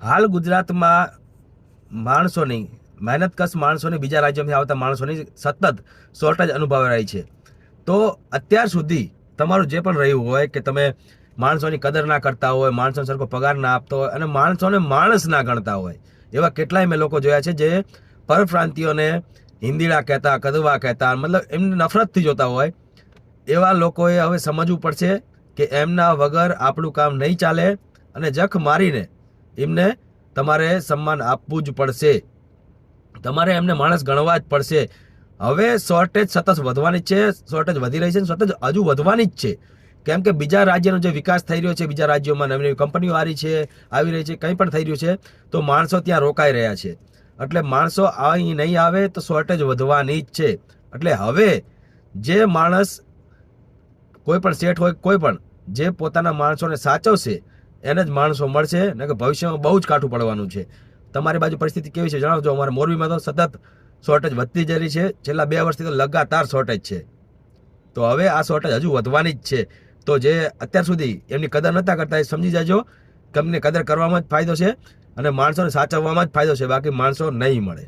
હાલ ગુજરાતમાં માણસોની, મહેનતકશ માણસોની બીજા રાજ્યોમાંથી આવતા માણસોની સતત શોર્ટેજ અનુભવાઈ રહી છે. તો અત્યાર સુધી તમારું જે પણ રહ્યું હોય કે તમે માણસોની કદર ના કરતા હોય, માણસોને સરખો પગાર ના આપતો હોય અને માણસોને માણસ ના ગણતા હોય, એવા કેટલાય મેં લોકો જોયા છે જે પરપ્રાંતિઓને હિન્દીડા કહેતા, કદવા કહેતા, મતલબ એમને નફરતથી જોતા હોય, એવા લોકોએ હવે સમજવું પડશે કે એમના વગર આપણું કામ નહીં ચાલે અને જખ મારીને એમને તમારે સન્માન આપવું જ પડશે. તમારે એમને માણસ ગણવા જ પડશે. હવે શોર્ટેજ સતત વધવાની છે શોર્ટેજ વધી રહી છે સતત હજુ વધવાની જ છે. કેમ કે બીજા રાજ્યનો જે વિકાસ થઈ રહ્યો છે, બીજા રાજ્યોમાં નવી નવી કંપનીઓ આવી છે, આવી રહી છે, કંઈ પણ થઈ રહ્યું છે, તો માણસો ત્યાં રોકાઈ રહ્યા છે. એટલે માણસો અહીં નહીં આવે તો શોર્ટેજ વધવાની જ છે. એટલે હવે જે માણસ કોઈ પણ સેટ હોય, કોઈ પણ જે પોતાના માણસોને સાચવશે એને જ માણસો મળશે ને કે ભવિષ્યમાં બહુ જ કાઠું પડવાનું છે. તમારી બાજુ પરિસ્થિતિ કેવી છે? જણાવજો. અમારા મોરબીમાં તો સતત શોર્ટેજ વધતી જઈ રહી છે. છેલ્લા બે વર્ષથી તો લગાતાર શોર્ટેજ છે. તો હવે આ શોર્ટેજ હજુ વધવાની જ છે. તો જે અત્યાર સુધી એમની કદર નતા કરતા, એ સમજી જાજો કે અમને કદર કરવામાં જ ફાયદો છે અને માણસોને સાચવવામાં જ ફાયદો છે. બાકી માણસો નહીં મળે.